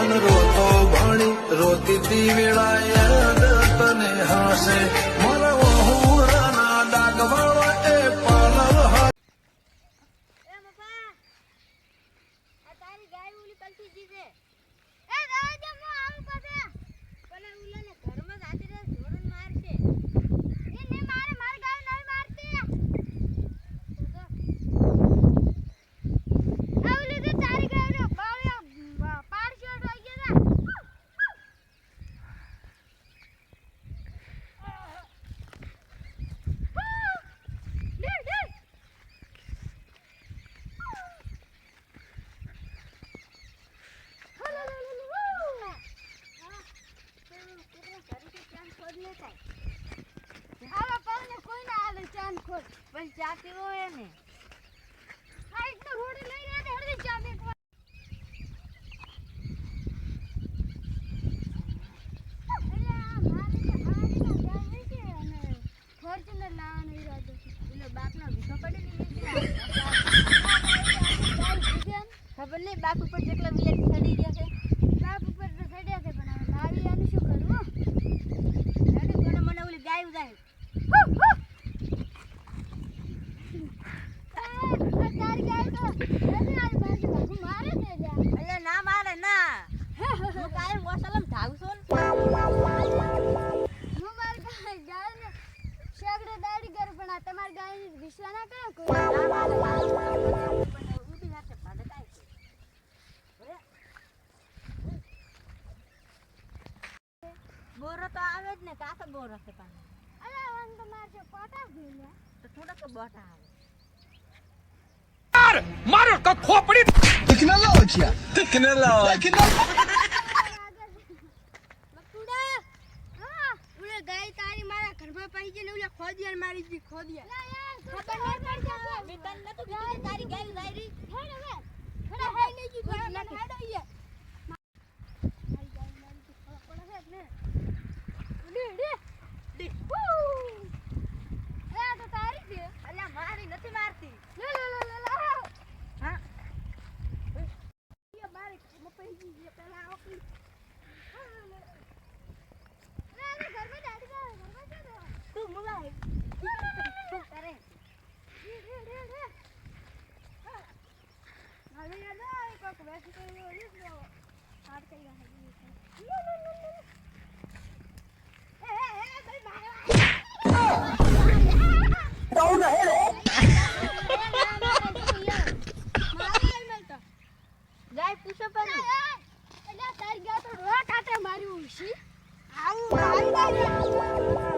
મન રોતો ભણી રોતી તી વેળા યાદ તને હાસે. મારા વહુરાના ડાગવાળા એ છે એ રાહ દે મો આવું પાસે પણ ઓલાને ઘરમાં જાતી રહે ધોરણ મારશે એ ને મારે માર ગાય નહીં મારતી આ ઓલી તો તારી ગાય નો બાવળિયા પાડશો થઈ ગયા ડર ડર જાતી હોય ને એક તો રોડ લઈ રહ્યા ને હળદી ચા ના અને ફોર્ચ્યુનર લાવવાનો ઈરાદો છે. એટલે બાપનો ભીખો પડેલી ખબર નહીં બાપ ઉપર જેટલા વિયર ચડી ગયા છે બાપ ઉપર તો ચડ્યા છે પણ હવે લાવી આનું શું કરવું રેડી કોને મને ઓલી ગાય ઉદાય તારી ગાય તો મારે છે અલ્યા ના મારે ના હું કાયમ વોસલમ ધાવું છું હું મારી ગાય ગાયને શેકડે દાડી કરું પણ આ તમારી ગાયની વિશ્વા ના કરો કોઈ ના મારે મારે ઊભી હાથે ભાડે કાંઈ બોરો તો આવે જ ને કાસો બોરો છે પાણી અલા વાંધો તો મારે ભીલે તો થોડોક બોટા આવે. Tecnologia! Tecnologia! બકુડા હા ઓલે ગાય તારી મારા ઘરમાં પાઈ જઈને ઓલે ખોદિયાર મારી દી ખોદિયાર. ખબર નહીં પડતી મેં તને નતું કીધું કે તારી ગાય જાય રહી હેડ હવે હેડ હે. નહીં જી હેડ હેડ અહીંયા મારી ગાય મારી દી છે ને ડી ડી ડી મારી ઉલસી આવું